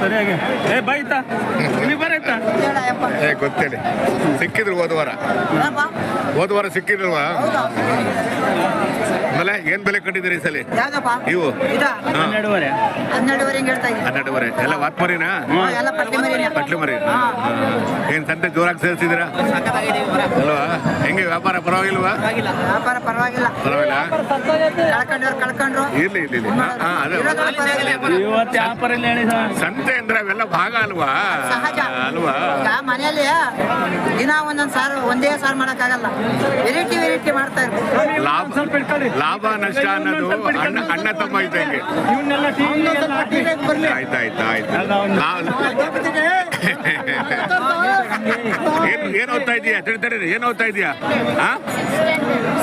ಸರಿಯಾಗಿ. ಏ ಬೈತಾ ನೀವು ಬರೈತಾ ಏ ಗೊತ್ತೇಳಿ. ಸಿಕ್ಕಿದ್ರು ಹೋದ ವಾರ. ಹೋದ? ವಾರ ಸಿಕ್ಕಿದ್ರಲ್ವಾ? ಆಮೇಲೆ ಏನ್ ಬೆಲೆ ಕಟ್ಟಿದ್ದೀರಿ ಈ ಸಲ? ಯಾವ್ದಪ್ಪ? ಇವು? ಇದಾ? ಹನ್ನೆರಡುವರೆ. ಹನ್ನೆರಡುವರೆ ಹಿಂಗೆ ಹೇಳ್ತಾ ಇದ್ದೀನಿ ಹನ್ನೆರಡುವರೆ. ಎಲ್ಲ ಎಲ್ಲ ಪಟ್ಟಿ ಮರಿನೇ ಪಟ್ಲಿ ಮರಿ ಏನ್ ಸಂತೆ ಜೋರಾಗಿ ಸೇರಿಸಿದ್ದೀರಾ? ಅಲ್ವಾ? ಹೆಂಗೆ ವ್ಯಾಪಾರ ಪರವಾಗಿಲ್ವಾ? ವ್ಯಾಪಾರ ಪರವಾಗಿಲ್ಲ. ಪರವಾಗಿಲ್ಲ. ಕಳ್ಕೊಂಡ್ರು ಕಳ್ಕೊಂಡ್ರು. ಇರ್ಲಿ ಇರ್ಲಿ ಇರ್ಲಿ. ಹಾ, ಹಾ, ಅದೇ. ಇರೋದ್ರಲ್ಲಿ ಪರವಾಗಿಲ್ಲ. ಇವತ್ತು ವ್ಯಾಪಾರಲ್ಲಿ ಹೇಳಿ ಸರ್. ಸಂತೆ ಅಂದ್ರೆ ಅವೆಲ್ಲ ಭಾಗ ಅಲ್ವಾ? ಸಹಜ. ಅಲ್ವಾ? ಈಗ ಮನೆಯಲ್ಲಿ ದಿನ ಒಂದೊಂದ್ ಸಾರು ಒಂದೇ ಸಾರು ಮಾಡಕ್ಕಾಗಲ್ಲ. ವೆರೈಟಿ ವೆರೈಟಿ ಮಾಡ್ತಾ ಇರ್ಬೇಕು. ಲಾಭ. ಸ್ವಲ್ಪ ಇಟ್ಕೊಳ್ಳಿ. ಲಾಭ ನಷ್ಟ ಅನ್ನೋದು ಅಣ್ಣ ಅಣ್ಣ ತಮ್ಮ ಇದ್ದಂಗೆ. ಆಯ್ತು ಅಲ್ಲ, ಅವ್ನು- ಏನ್ ಏನ್ ಓದ್ತಾ ಇದೀಯಾ ತಡಿ ತಡಿ ಏನ್ ಓದ್ತಾ ಇದೀಯಾ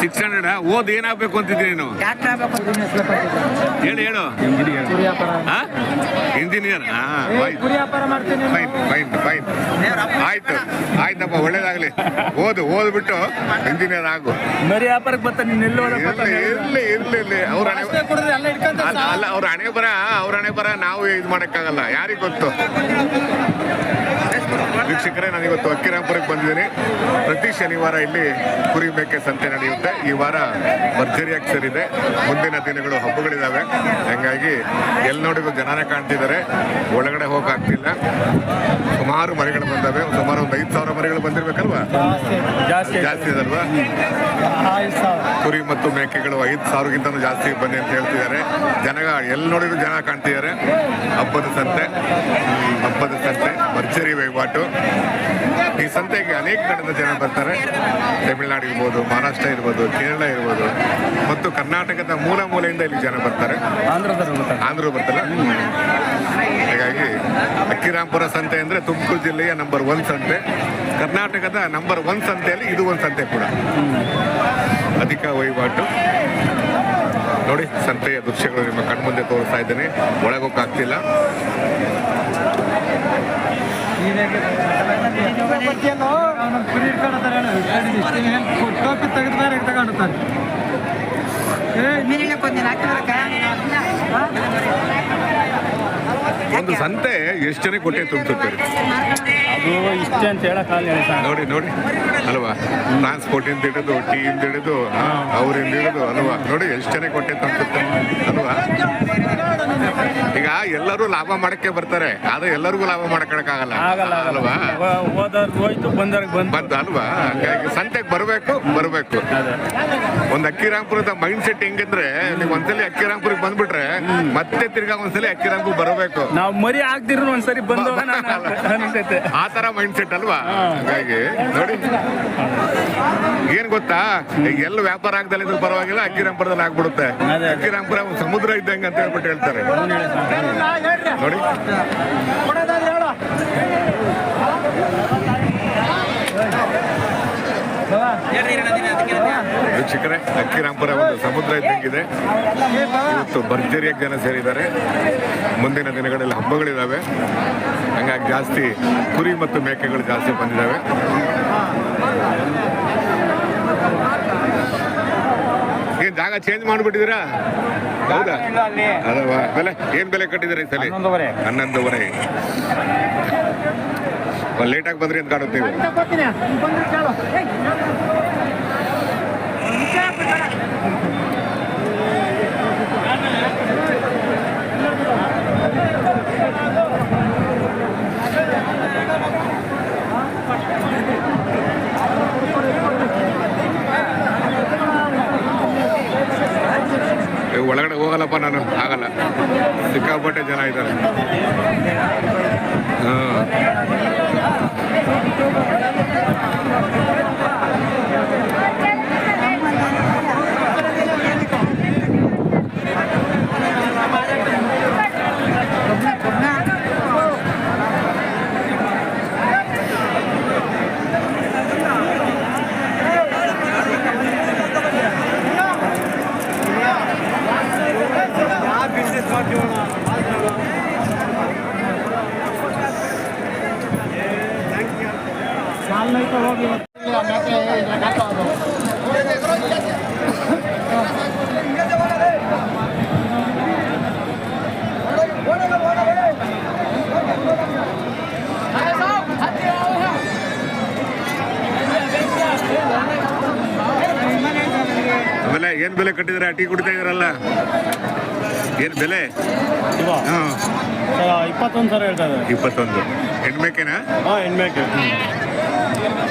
ಸಿಕ್ಸ್ ಹಂಡ್ರೆಡ್ ಓದ್ ಏನಾಗ್ಬೇಕು ಅಂತಿದ್ದೀನಿ ನೀನು? ಹೇಳು ಹೇಳು. ಇಂಜಿನಿಯರ್ ಹಾ ವ್ಯಾಪಾರ ಮಾಡ್ತೀನಿ. ಫೈನ್ ಫೈನ್ ಫೈನ್ ಆಯ್ತು ಆಯ್ತಪ್ಪ ಒಳ್ಳೇದಾಗ್ಲಿ. ಓದು ಓದ್ಬಿಟ್ಟು ಇಂಜಿನಿಯರ್ ಆಗು. ಮರಿ ವ್ಯಾಪಾರಕ್ಕೆ ಬರ್ತಾನೆ ನೀನು ಎಲ್ಲಿ ಹೋದ ಇರ್ಲಿ ಇರ್ಲಿ ಅವ್ರ ಅಲ್ಲ ಅವ್ರ ಹಣೆ ಬರ ಅವ್ರ ಹಣೆ ಬರ ನಾವು ಇದು ಮಾಡಕ್ಕಾಗಲ್ಲ. ಯಾರಿಗ್ ಗೊತ್ತು? ವೀಕ್ಷಕರೇ ನಾನು ಇವತ್ತು ಅಕ್ಕಿರಾಂಪುರಕ್ಕೆ ಬಂದಿದ್ದೀನಿ. ಪ್ರತಿ ಶನಿವಾರ ಇಲ್ಲಿ ಕುರಿ ಮೇಕೆ ಸಂತೆ ನಡೆಯುತ್ತೆ. ಈ ವಾರ ಭರ್ಜರಿಯಾಗಿ ಸೇರಿದೆ ಮುಂದಿನ ದಿನಗಳು ಹಬ್ಬಗಳಿದ್ದಾವೆ ಹಂಗಾಗಿ ಎಲ್ಲಿ ನೋಡಿದ್ರು ಜನನೇ ಕಾಣ್ತಿದ್ದಾರೆ. ಒಳಗಡೆ ಹೋಗಕ್ಕಾಗ್ತಿಲ್ಲ ಸುಮಾರು ಮರಿಗಳು ಬಂದವೆ. ಸುಮಾರು ಒಂದು ಐದು ಸಾವಿರ ಮರಿಗಳು ಬಂದಿರ್ಬೇಕಲ್ವಾ? ಜಾಸ್ತಿ ಜಾಸ್ತಿ ಇದಲ್ವಾ ಕುರಿ ಮತ್ತು ಮೇಕೆಗಳು ಐದು ಸಾವಿರಕ್ಕಿಂತ ಜಾಸ್ತಿ ಬನ್ನಿ ಅಂತ ಹೇಳ್ತಿದ್ದಾರೆ. ಜನ ಎಲ್ಲಿ ನೋಡಿದ್ರು ಜನ ಕಾಣ್ತಿದ್ದಾರೆ. ಹಬ್ಬದ ಸಂತೆ ಹಬ್ಬದ ಸಂತೆ ಭರ್ಜರಿ ವಹಿವಾಟು. ಈ ಸಂತೆಗೆ ಅನೇಕ ಕಡೆಯಿಂದ ಜನ ಬರ್ತಾರೆ. ತಮಿಳುನಾಡು ಇರ್ಬೋದು ಮಹಾರಾಷ್ಟ್ರ ಇರ್ಬೋದು ಕೇರಳ ಇರ್ಬೋದು ಮತ್ತು ಕರ್ನಾಟಕದ ಮೂಲ ಮೂಲೆಯಿಂದ ಇಲ್ಲಿ ಜನ ಬರ್ತಾರೆ. ಆಂಧ್ರ ಬರ್ತಲ್ಲ ಹಾಗಾಗಿ ಅಕ್ಕಿರಾಂಪುರ ಸಂತೆ ಅಂದ್ರೆ ತುಮಕೂರು ಜಿಲ್ಲೆಯ ನಂಬರ್ ಒನ್ ಸಂತೆ. ಕರ್ನಾಟಕದ ನಂಬರ್ ಒನ್ ಸಂತೆಯಲ್ಲಿ ಇದು ಒಂದು ಸಂತೆ ಕೂಡ. ಅಧಿಕ ವಹಿವಾಟು. ನೋಡಿ ಸಂತೆಯ ದೃಶ್ಯಗಳು ನಿಮ್ಮ ಕಣ್ಮುಂದೆ ತೋರಿಸ್ತಾ ಇದ್ದೇನೆ. ಒಳಗೋಕ್ಕಾಗ್ತಿಲ್ಲ ಒಂದು ಸಂತೆ ಎಷ್ಟು ಜನ ಕೊಟ್ಟೆ ತುಂಬ ಇಷ್ಟೇ ಅಂತ ಹೇಳಕ್ಕಾಗಲ್ಲ ಹೇಳಿ ಸರ್. ನೋಡಿ ನೋಡಿ. ಅಲ್ವಾ? ಟ್ರಾನ್ಸ್ಪೋರ್ಟ್ ಇಂದ ಹಿಡಿದು ಟೀ ಇಂದ ಹಿಡಿದು ಅವರಿಂದ ಹಿಡಿದು, ಅಲ್ವಾ? ನೋಡಿ, ಎಷ್ಟು ಜನ ಕೊಟ್ಟೆ ಅಂತ ಅಲ್ವಾ? ಈಗ ಎಲ್ಲರೂ ಲಾಭ ಮಾಡಕ್ಕೆ ಬರ್ತಾರೆ ಆದ್ರೆ ಎಲ್ಲರಿಗೂ ಲಾಭ ಮಾಡ್ಕೊಳಕ್ಕಾಗಲ್ಲ. ಆಗಲ್ಲ ಅಲ್ವಾ? ಹೋದವ್ರು ಹೋಯ್ತು ಬಂದವ್ರಿಗೆ ಬಂದು ಬಂತ ಅಲ್ವಾ? ಹಂಗಾಗಿ ಸಂತೆಗೆ ಬರಬೇಕು ಬರಬೇಕು. ಒಂದ್ ಅಕ್ಕಿರಾಂಪುರದ ಮೈಂಡ್ ಸೆಟ್ ಹೆಂಗಂದ್ರೆ ನೀವು ಒಂದ್ಸಲಿ ಅಕ್ಕಿರಾಂಪುರಕ್ಕೆ ಬಂದ್ಬಿಟ್ರೆ ಮತ್ತೆ ತಿರ್ಗಾ ಒಂದ್ಸಲಿ ಅಕ್ಕಿರಾಂಪುರ ಬರಬೇಕು. ನಾವು ಮರಿ ಆಗ್ದಿರೋ ಒಂದ್ಸರಿ ಬಂದು ಆ ತರ ಮೈಂಡ್ ಸೆಟ್ ಅಲ್ವಾ ಹಾಗಾಗಿ ನೋಡಿ. ಏನ್ ಗೊತ್ತಾ? ಈಗ ಎಲ್ಲ ವ್ಯಾಪಾರ ಆಗ್ದಲ್ಲ ಇದ್ರೂ ಪರವಾಗಿಲ್ಲ ಅಕ್ಕಿರಾಂಪುರದಲ್ಲಿ ಆಗ್ಬಿಡುತ್ತೆ. ಅಕ್ಕಿರಾಂಪುರ ಒಂದು ಸಮುದ್ರ ಇದ್ದಂಗೆ ಅಂತ ಹೇಳ್ಬಿಟ್ಟು ಹೇಳ್ತಾರೆ. ನೋಡಿ ವೀಕ್ಷಕರೇ ಅಕ್ಕಿರಾಂಪುರ ಒಂದು ಸಮುದ್ರ ಇದ್ದಂಗಿದೆ. ಇವತ್ತು ಭರ್ಜರಿಯಾಗಿ ಜನ ಸೇರಿದ್ದಾರೆ. ಮುಂದಿನ ದಿನಗಳಲ್ಲಿ ಹಬ್ಬಗಳಿದ್ದಾವೆ ಹಂಗಾಗಿ ಜಾಸ್ತಿ ಕುರಿ ಮತ್ತು ಮೇಕೆಗಳು ಜಾಸ್ತಿ ಬಂದಿದ್ದಾವೆ ಏನು ಜಾಗ ಚೇಂಜ್ ಮಾಡ್ಬಿಟ್ಟಿದ್ದೀರಾ? ಹೌದಾ? ಅದವಾ ಬೆಲೆ ಏನ್ ಬೆಲೆ ಕಟ್ಟಿದ್ದಾರೆ ಈ ಸಲ? ಹನ್ನೊಂದುವರೆ. ಲೇಟ್ ಲೇಟಾಗಿ ಬಂದ್ರೆ ಅಂತ ಕಾಣುತ್ತೆ ಆನ್ಲೈನ್ ಹೋಗಿ ಬೆಲೆ ಏನು ಬೆಲೆ ಕಟ್ಟಿದ್ರೆ ಟೀ ಕುಡಿತಾ ಇದ್ರಲ್ಲ ಏನು ಬೆಲೆ ಹಾಂ ಇಪ್ಪತ್ತೊಂದು ಸಾವಿರ ಹೇಳ್ತಾ ಇದ್ದಾರೆ ಇಪ್ಪತ್ತೊಂದು ಹೆಣ್ಮೇಕೆನಾ ಹಾಂ ಹೆಣ್ಮೇಕೆ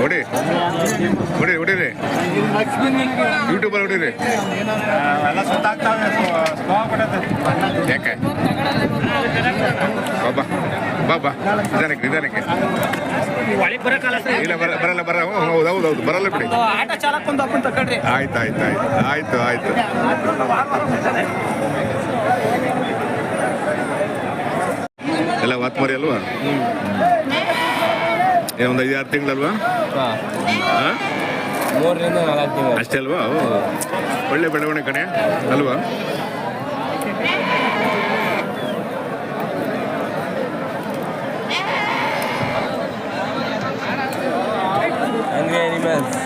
ಹೊಡಿ ಹೊಡಿ ಹೊಡಿರಿ. ಯೂಟ್ಯೂಬಲ್ಲಿ ಹೊಡಿರಿ. ಯಾಕೆ? ಬಾಬಾ ಬಾಬಾ ನಿಧಾನಕ್ಕೆ ನಿಧಾನಕ್ಕೆ. ಇಲ್ಲ ಬರ ಬರಲ್ಲ ಬರ ಹ್ಞೂ, ಹೌದು ಹೌದು ಹೌದು. ಬರಲ್ಲ ಬಿಡಿ. ಆಯ್ತು ಆಯ್ತು ಆಯ್ತು. ಆಯ್ತು ಆಯ್ತು. ಎಲ್ಲ ವಾತ್ ಮರಿ ಅಲ್ವಾ? ಒಂದು ಆರು ತಿಂಗಳಲ್ವಾ? ಅಷ್ಟೇ ಅಲ್ವಾ? ಒಳ್ಳೆ ಬೆಳವಣಿಗೆ ಕಣೆ. ಅಲ್ವಾ ಹಂಗೆ ಅನಿಮಲ್ಸ್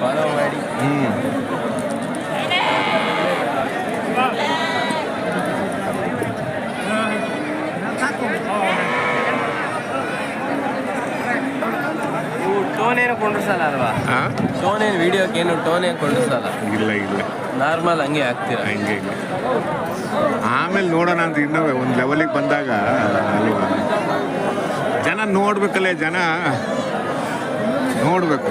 ಫಾಲೋ ಮಾಡಿ ಹ್ಞೂ ನೀವು ಟೋನ್ ಏನು ಕೊಂಡಿಸಲ್ಲ ಅಲ್ವಾ? ಟೋನ್ ಏನು ವಿಡಿಯೋಕ್ಕೆ ಏನು ಟೋನ್ ಏನು ಕೊಂಡಿಸಲ್ಲ ಇಲ್ಲ ಇಲ್ಲ. ನಾರ್ಮಲ್ ಹಂಗೆ ಆಗ್ತೀರಾ? ಹಂಗೆ ಇಲ್ಲ. ಆಮೇಲೆ ನೋಡೋಣ ಅಂತ ಇನ್ನೂ ಒಂದು ಲೆವೆಲಿಗೆ ಬಂದಾಗ ಅಲ್ವಾ? ಜನ ನೋಡ್ಬೇಕಲ್ಲೇ ಜನ ನೋಡ್ಬೇಕು.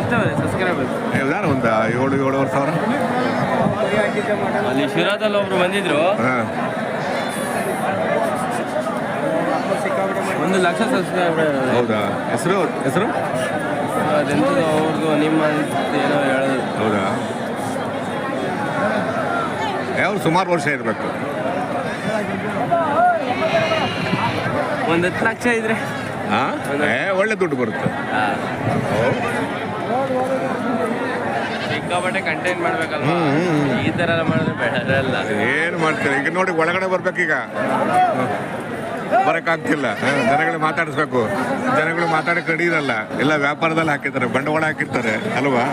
ಇಷ್ಟವೇ ಸಬ್ಸ್ಕ್ರೈಬರ್ ಎಲ್ಲಾರು ಒಂದು ಏಳು ಏಳುವರೆ ಸಾವಿರ? ಅಲ್ಲಿ ಶಿರಾದಲ್ಲಿ ಒಬ್ರು ಬಂದಿದ್ರು ಹಾಂ ಒಂದು ಲಕ್ಷ ಸಬ್ಸ್ಕ್ರೈಬರ್ ಹೌದಾ? ಹೆಸರು? ಹೆಸರು? ಅದೆಂತದ್ದು ಅವ್ರದ್ದು ನಿಮ್ಮ ಏನೋ ಹೇಳೋದು. ಹೌದಾ? ಯಾವ ಸುಮಾರು ವರ್ಷ ಇರಬೇಕು. ಒಂದು ಹತ್ತು ಲಕ್ಷ ಇದ್ರೆ. ಹಾಂ ಒಳ್ಳೆ ದುಡ್ಡು ಬರುತ್ತೆ. ಸಿಕ್ಕಾಪಟ್ಟೆ ಮಾಡ್ಬೇಕಲ್ವಾ. ಈ ಥರ ಎಲ್ಲ ಮಾಡಿದ್ರೆ ಬೇಡ ಅಲ್ಲ. ಏನು ಮಾಡ್ತೀರಿ? ಈಗ ನೋಡಿ ಒಳಗಡೆ ಬರ್ಬೇಕೀಗ. ಬರೋಕ್ಕಾಗ್ತಿಲ್ಲ. ಹ, ಜನಗಳು ಮಾತಾಡಿಸ್ಬೇಕು. ಜನಗಳು ಮಾತಾಡಕ್ಕೆ ಇರಲ್ಲ. ಎಲ್ಲ ವ್ಯಾಪಾರದಲ್ಲಿ ಹಾಕಿರ್ತಾರೆ ಬಂಡವಾಳ ಹಾಕಿರ್ತಾರೆ ಅಲ್ವಾ?